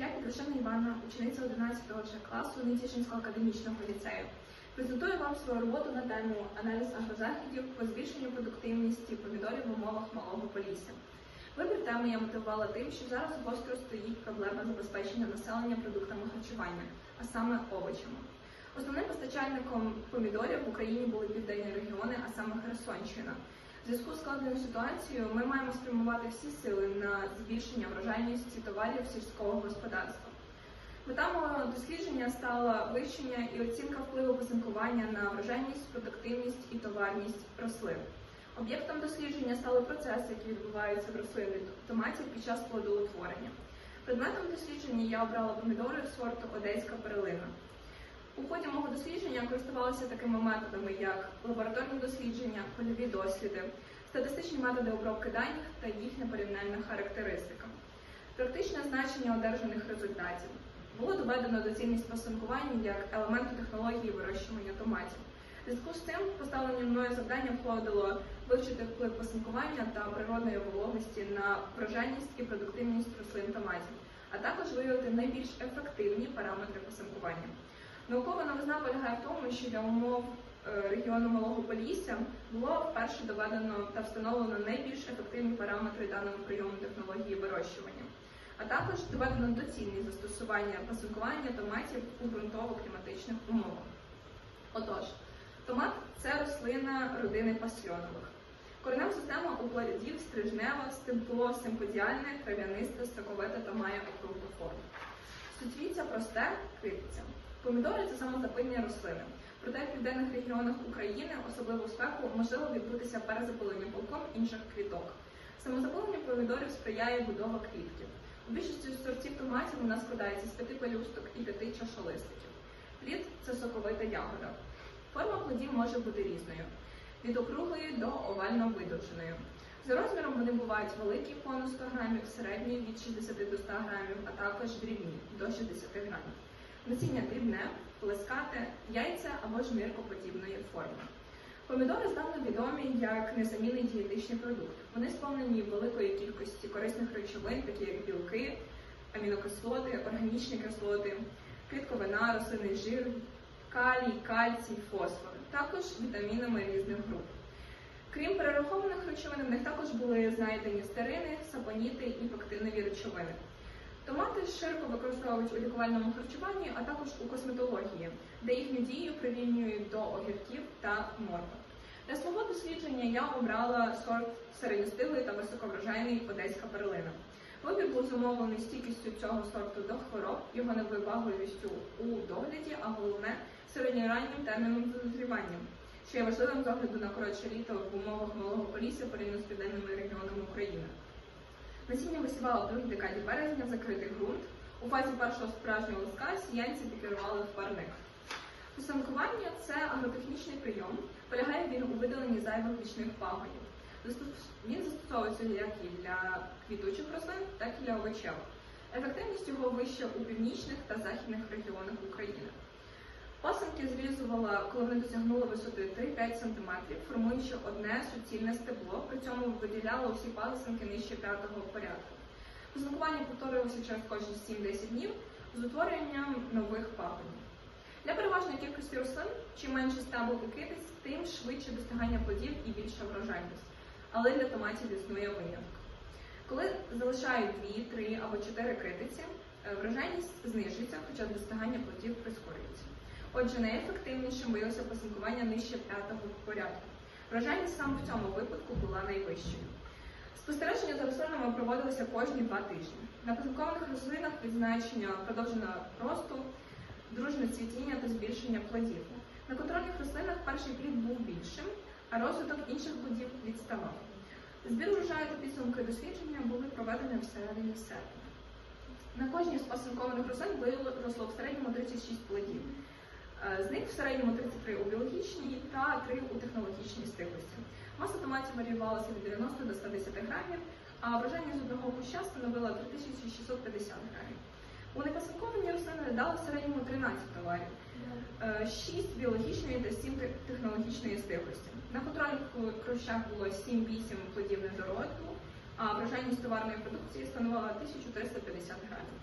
Я Петрушина Івана, учениця 11 класу Нетішинського академічного ліцею. Презентую вам свою роботу на тему аналіз агрозаходів по збільшенню продуктивності помідорів в умовах малого полісся. Вибір теми я мотивувала тим, що зараз гостро стоїть проблема забезпечення населення продуктами харчування, а саме овочами. Основним постачальником помідорів в Україні були південні регіони, а саме Херсонщина. В зв'язку з складною ситуацією ми маємо спрямувати всі сили на збільшення врожайності товарів сільського господарства. Мета мого дослідження стала вивчення і оцінка впливу пасинкування на врожайність, продуктивність і товарність рослин. Об'єктом дослідження стали процеси, які відбуваються в рослинних томатів під час плодоутворення. Предметом дослідження я обрала помідори сорту Одеська перлина. У ході мого дослідження користувалася такими методами, як лабораторні дослідження, польові досліди, статистичні методи обробки даних та їхня порівняльна характеристика. Практичне значення одержаних результатів. Було доведено доцільність пасинкування як елементу технології вирощування томатів. Зв'язку з цим поставлені мною завдання входило вивчити вплив пасинкування та природної вологості на врожайність і продуктивність рослин томатів, а також виявити найбільш ефективні параметри пасинкування. Наукова новизна полягає в тому, що для умов е, регіону Малого Полісся було вперше доведено та встановлено найбільш ефективні параметри даного прийому технології вирощування, а також доведено доцільність застосування пасинкування томатів у ґрунтово-кліматичних умовах. Отож, томат це рослина родини пасьйонових. Коренева система у плодів стрижнева, стебло, симподіальне, трав'янисте, соковите та має округлу форму. Суцвіття просте, критиця. Помідори це самозапильні рослини. Проте в південних регіонах України, особливо в спеку, можливо відбутися перезапилення полком інших квіток. Самозапиленню помідорів сприяє будова квітків. У більшості сортів томатів вона складається з п'яти пелюсток і п'яти чашолистиків. Плід це соковита ягода. Форма плодів може бути різною від округлої до овально видовженої. За розміром вони бувають великі понад 100 грамів, середні від 60 до 100 грамів, а також дрібні до 60 грамів. Насіння дрібне, плескате, яйця або ж міркоподібної форми. Помідори здавна відомі як незамінний дієтичний продукт. Вони сповнені великої кількості корисних речовин, такі як білки, амінокислоти, органічні кислоти, клітковина, рослинний жир, калій, кальцій, фосфор, також вітамінами різних груп. Крім перерахованих речовин, в них також були знайдені стерини, сапоніти і пектинові речовини. Томати широко використовують у лікувальному харчуванні, а також у косметології, де їхню дію прирівнюють до огірків та морква. Для свого дослідження я обрала сорт середньостиглий та високоврожайний одеська перлина. Вибір був зумовлений стійкістю цього сорту до хвороб, його невибагливістю у догляді, а головне середньораннім терміном дозрівання, що є важливим з огляду на коротше літо в умовах малого полісся порівняно з південними регіонами України. Насіння висівало в другій декаді березня закритий ґрунт. У фазі першого справжнього листка сіянці пікірували в парник. Писанкування це агротехнічний прийом, полягає він у видаленні зайвих вічних пагонів. Він застосовується як і для квітучих рослин, так і для овочевих. Ефективність його вища у північних та західних регіонах України. Пасенки зрізувала, коли вони досягнули висоти 3-5 см, формуючи одне суцільне стебло, при цьому виділяла усі пасенки нижче п'ятого порядку. Пасинкування повторювалося через кожні 7-10 днів з утворенням нових пагонів. Для переважної кількості рослин, чим менше стебл і китиць, тим швидше достигання плодів і більша врожайність. Але для томатів існує виняток. Коли залишають 2, 3 або 4 критиці, е, врожайність знижується, хоча достигання плодів прискорюється. Отже, найефективнішим виявилося пасинкування нижче п'ятого порядку. Врожайність саме в цьому випадку була найвищою. Спостереження за рослинами проводилися кожні два тижні. На пасинкованих рослинах відзначення продовженого росту, дружне цвітіння та збільшення плодів. На контрольних рослинах перший плід був більшим, а розвиток інших плодів відставав. Збір врожаю та підсумки дослідження були проведені всередині серпня. На кожній з пасинкованих рослин виросло в середньому 36 плодів. Е, них в середньому 33 у біологічній та 3 у технологічній стиглості. Маса томатів варіювалася від 90 до 110 грамів, а врожайність з одного куща становила 3650 грамів. У непасинковані рослини дали в середньому 13 товарів, 6 біологічної та 7 технологічної стиглості. На контрольних крущах було 7-8 плодів недородку, а врожайність товарної продукції становила 1350 грамів.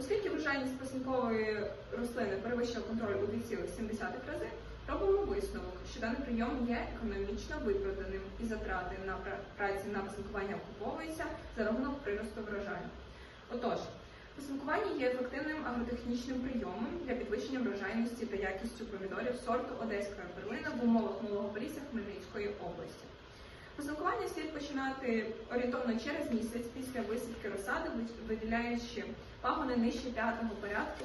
Оскільки врожайність пасинкової рослини перевищила контроль у 2,7 рази, робимо висновок, що даний прийом є економічно виправданим і затрати на праці на пасинкування окуповуються за рахунок приросту врожаю. Отож, пасинкування є ефективним агротехнічним прийомом для підвищення врожайності та якістю помідорів сорту Одеська перлина в умовах малого полісся Хмельницької області. Пасинкування слід починати орієнтовно через місяць після висадки розсади, виділяючи пагони нижче п'ятого порядку,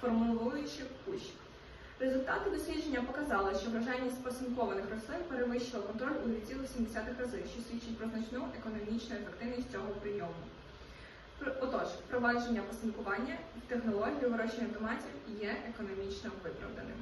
формуючи кущик. Результати дослідження показали, що врожайність пасинкованих рослин перевищила контроль у 2,7 рази, що свідчить про значну економічну ефективність цього прийому. Отож, впровадження пасинкування в технологію вирощення томатів є економічно виправданим.